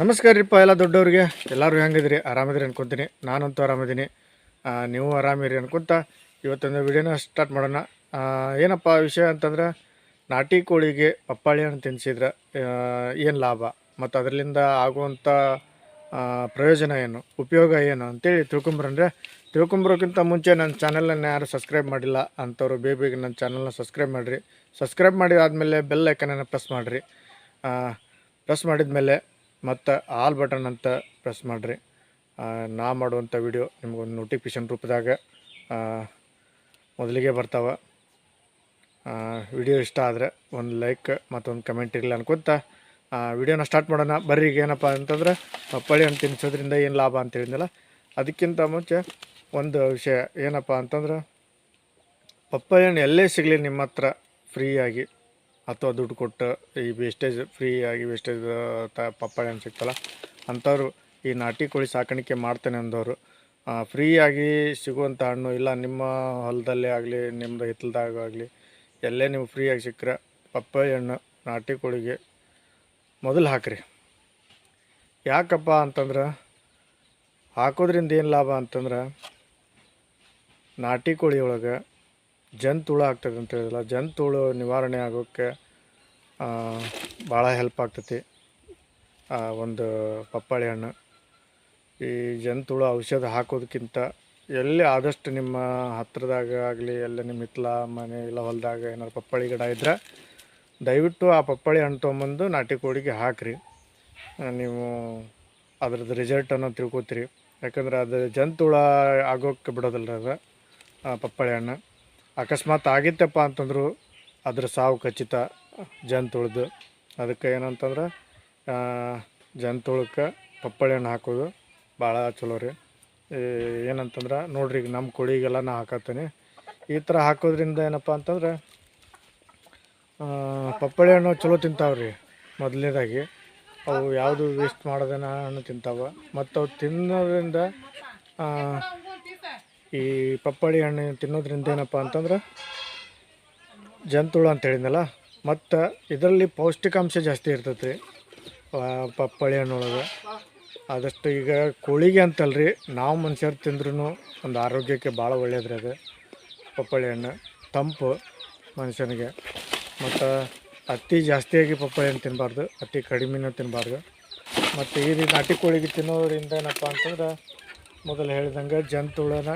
ನಮಸ್ಕಾರ ರೀಪ್ಪ ಎಲ್ಲ ದೊಡ್ಡವ್ರಿಗೆ. ಎಲ್ಲರೂ ಹೆಂಗಿದ್ರಿ? ಆರಾಮಿದ್ರಿ ಅನ್ಕೊತೀನಿ. ನಾನಂತೂ ಆರಾಮಿದ್ದೀನಿ. ನೀವು ಆರಾಮಿರಿ ಅನ್ಕೊತ ಇವತ್ತೊಂದು ವಿಡಿಯೋನ ಸ್ಟಾರ್ಟ್ ಮಾಡೋಣ. ಏನಪ್ಪ ವಿಷಯ ಅಂತಂದ್ರೆ, ನಾಟಿ ಕೋಳಿಗೆ ಪಪ್ಪಾಳಿ ಹಣ್ಣು ತಿನ್ನಿಸಿದ್ರೆ ಏನು ಲಾಭ? ಮತ್ತು ಅದರಿಂದ ಆಗುವಂಥ ಪ್ರಯೋಜನ ಏನು? ಉಪಯೋಗ ಏನು ಅಂತೇಳಿ ತಿಳ್ಕೊಂಬರಂದ್ರೆ ತಿಳ್ಕೊಂಬರೋಕ್ಕಿಂತ ಮುಂಚೆ ನನ್ನ ಚಾನಲನ್ನು ಯಾರು ಸಬ್ಸ್ಕ್ರೈಬ್ ಮಾಡಿಲ್ಲ ಅಂಥವ್ರು ಬೇಗ ಬೇಗ ನನ್ನ ಚಾನಲ್ನ ಸಬ್ಸ್ಕ್ರೈಬ್ ಮಾಡಿರಿ. ಸಬ್ಸ್ಕ್ರೈಬ್ ಮಾಡಿದಾದ್ಮೇಲೆ ಬೆಲ್ ಐಕನನ್ನು ಪ್ರೆಸ್ ಮಾಡಿರಿ. ಪ್ರೆಸ್ ಮಾಡಿದ್ಮೇಲೆ ಮತ್ತು ಆಲ್ ಬಟನ್ ಅಂತ ಪ್ರೆಸ್ ಮಾಡಿರಿ. ನಾ ಮಾಡುವಂಥ ವಿಡಿಯೋ ನಿಮಗೊಂದು ನೋಟಿಫಿಕೇಶನ್ ರೂಪದಾಗ ಮೊದಲಿಗೆ ಬರ್ತಾವೆ. ವಿಡಿಯೋ ಇಷ್ಟ ಆದರೆ ಒಂದು ಲೈಕ್ ಮತ್ತೊಂದು ಕಮೆಂಟ್ ಇರಲಿ ಅನ್ಕೊಂತ ವಿಡಿಯೋನ ಸ್ಟಾರ್ಟ್ ಮಾಡೋಣ. ಬರ್ರಿ ಈಗ ಏನಪ್ಪ ಅಂತಂದ್ರೆ ಪಪ್ಪಾಯಿ ಹಣ್ಣು ತಿನ್ನಿಸೋದ್ರಿಂದ ಏನು ಲಾಭ ಅಂತ ಹೇಳಿದ್ನಲ್ಲ, ಅದಕ್ಕಿಂತ ಮುಂಚೆ ಒಂದು ವಿಷಯ ಏನಪ್ಪ ಅಂತಂದ್ರೆ, ಪಪ್ಪಾಯಿ ಹಣ್ಣು ಎಲ್ಲೇ ಸಿಗಲಿ ನಿಮ್ಮ ಹತ್ರ ಫ್ರೀಯಾಗಿ ಅಥವಾ ದುಡ್ಡು ಕೊಟ್ಟು ಈ ವೇಸ್ಟೇಜ್ ಫ್ರೀಯಾಗಿ ವೇಸ್ಟೇಜ್ ತ ಪಪ್ಪಾಳೆ ಹಣ್ಣು ಸಿಗ್ತಲ್ಲ, ಅಂಥವ್ರು ಈ ನಾಟಿ ಕೋಳಿ ಸಾಕಾಣಿಕೆ ಮಾಡ್ತೇನೆ ಅಂದವರು ಫ್ರೀಯಾಗಿ ಸಿಗುವಂಥ ಹಣ್ಣು ಇಲ್ಲ ನಿಮ್ಮ ಹೊಲದಲ್ಲೇ ಆಗಲಿ ನಿಮ್ಮದು ಹಿತ್ತಲದಾಗಲಿ ಎಲ್ಲೇ ನೀವು ಫ್ರೀಯಾಗಿ ಸಿಕ್ಕರೆ ಪಪ್ಪಾಯಿ ಹಣ್ಣು ನಾಟಿ ಕೋಳಿಗೆ ಮೊದಲು ಹಾಕ್ರಿ. ಯಾಕಪ್ಪ ಅಂತಂದ್ರೆ ಹಾಕೋದ್ರಿಂದ ಏನು ಲಾಭ ಅಂತಂದ್ರೆ ನಾಟಿ ಕೋಳಿ ಒಳಗೆ ಜಂತುಳು ಆಗ್ತದೆ ಅಂತ ಹೇಳಿದಲ್ಲ ಜಂತುಳು ನಿವಾರಣೆ ಆಗೋಕ್ಕೆ ಭಾಳ ಹೆಲ್ಪ್ ಆಗ್ತೈತಿ. ಒಂದು ಪಪ್ಪಾಳಿ ಹಣ್ಣು. ಈ ಜಂತುಳು ಔಷಧ ಹಾಕೋದಕ್ಕಿಂತ ಎಲ್ಲಿ ಆದಷ್ಟು ನಿಮ್ಮ ಹತ್ರದಾಗ ಆಗಲಿ, ಎಲ್ಲ ನಿಮ್ಮ ಹಿತ್ಲ, ಮನೆ ಇಲ್ಲ ಹೊಲದಾಗ ಏನಾದ್ರು ಪಪ್ಪಾಳಿ ಗಿಡ ಇದ್ದರೆ ದಯವಿಟ್ಟು ಆ ಪಪ್ಪಾಳಿ ಹಣ್ಣು ತೊಗೊಂಬಂದು ನಾಟಿ ಕೋಡಿಗೆ ಹಾಕಿರಿ. ನೀವು ಅದ್ರದ್ದು ರಿಸಲ್ಟನ್ನು ತಿಳ್ಕೊತೀರಿ. ಯಾಕಂದ್ರೆ ಅದು ಜಂತುಳ ಆಗೋಕ್ಕೆ ಬಿಡೋದಿಲ್ಲ ಅದು ಪಪ್ಪಾಳಿ ಹಣ್ಣು. ಅಕಸ್ಮಾತ್ ಆಗಿತ್ತಪ್ಪ ಅಂತಂದ್ರು ಅದ್ರ ಸಾವು ಖಚಿತ ಜಂತುಳ್ದು. ಅದಕ್ಕೆ ಏನಂತಂದ್ರೆ ಜಂತುಳಕ್ಕೆ ಪಪ್ಪಳೆ ಹಣ್ಣು ಹಾಕೋದು ಭಾಳ ಚಲೋ ರೀ. ಏನಂತಂದ್ರೆ, ನೋಡ್ರಿ ಈಗ ನಮ್ಮ ಕೋಳಿಗೆಲ್ಲ ನಾ ಹಾಕತ್ತೀನಿ. ಈ ಥರ ಹಾಕೋದ್ರಿಂದ ಏನಪ್ಪ ಅಂತಂದ್ರೆ ಪಪ್ಪಳೆ ಹಣ್ಣು ಚಲೋ ತಿಂತಾವ್ರಿ ಮೊದಲನೇದಾಗಿ ಅವು ಯಾವುದು ವೇಸ್ಟ್ ಮಾಡೋದೇನ ಹಣ್ಣು ತಿಂತಾವ. ಮತ್ತು ಅವು ತಿನ್ನೋದ್ರಿಂದ ಈ ಪಪ್ಪಾಳಿ ಹಣ್ಣು ತಿನ್ನೋದ್ರಿಂದ ಏನಪ್ಪ ಅಂತಂದ್ರೆ ಜಂತುಳು ಅಂತ ಹೇಳಿದ್ನಲ್ಲ, ಮತ್ತು ಇದರಲ್ಲಿ ಪೌಷ್ಟಿಕಾಂಶ ಜಾಸ್ತಿ ಇರ್ತೈತೆ ಪಪ್ಪಾಳಿ ಹಣ್ಣೊಳಗೆ. ಆದಷ್ಟು ಈಗ ಕೋಳಿಗೆ ಅಂತಲ್ರಿ, ನಾವು ಮನುಷ್ಯರು ತಿಂದ್ರೂ ಒಂದು ಆರೋಗ್ಯಕ್ಕೆ ಭಾಳ ಒಳ್ಳೆಯದ್ರಿ ಅದು, ಪಪ್ಪಾಳಿ ಹಣ್ಣು. ತಂಪು ಮನುಷ್ಯನಿಗೆ. ಮತ್ತು ಅತಿ ಜಾಸ್ತಿಯಾಗಿ ಪಪ್ಪಾಳಿ ಹಣ್ಣು ತಿನ್ನಬಾರ್ದು ಅತಿ ಕಡಿಮೆನೂ ತಿನ್ನಬಾರ್ದು ಮತ್ತು ಈ ರೀತಿ ನಾಟಿ ಕೋಳಿಗೆ ತಿನ್ನೋದ್ರಿಂದ ಏನಪ್ಪ ಅಂತಂದ್ರೆ, ಮೊದಲು ಹೇಳಿದಂಗೆ ಜಂತುಳನ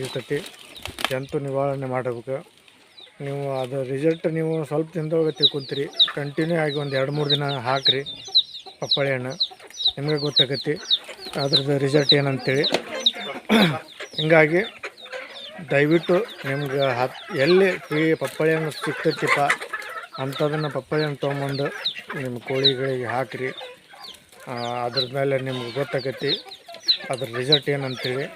ಇರ್ತೈತಿ ಜಂತು ನಿವಾರಣೆ ಮಾಡಬೇಕು. ನೀವು ಅದು ರಿಸಲ್ಟ್ ನೀವು ಸ್ವಲ್ಪ ದಿನದೊಳಗೆ ತಿಳ್ಕೊತೀರಿ. ಕಂಟಿನ್ಯೂ ಆಗಿ ಒಂದು ಎರಡು ಮೂರು ದಿನ ಹಾಕಿರಿ ಪಪ್ಪಾಳಿ ಹಣ್ಣು. ನಿಮಗೆ ಗೊತ್ತಾಗತ್ತೆ ಅದ್ರದ್ದು ರಿಸಲ್ಟ್ ಏನಂತೇಳಿ. ಹೀಗಾಗಿ ದಯವಿಟ್ಟು ನಿಮ್ಗೆ ಹತ್ ಎಲ್ಲಿ ಫ್ರೀ ಪಪ್ಪಾಳಿ ಹಣ್ಣು ಸಿಗ್ತೈತಿಪ್ಪ ಅಂಥದನ್ನು ಪಪ್ಪಾಳಿ ಹಣ್ಣು ತೊಗೊಂಬಂದು ನಿಮ್ಮ ಕೋಳಿಗಳಿಗೆ ಹಾಕಿರಿ. ಅದ್ರ ಮೇಲೆ ನಿಮ್ಗೆ ಗೊತ್ತಾಗತ್ತೆ ಅದ್ರ ರಿಸಲ್ಟ್ ಏನಂತೇಳಿ.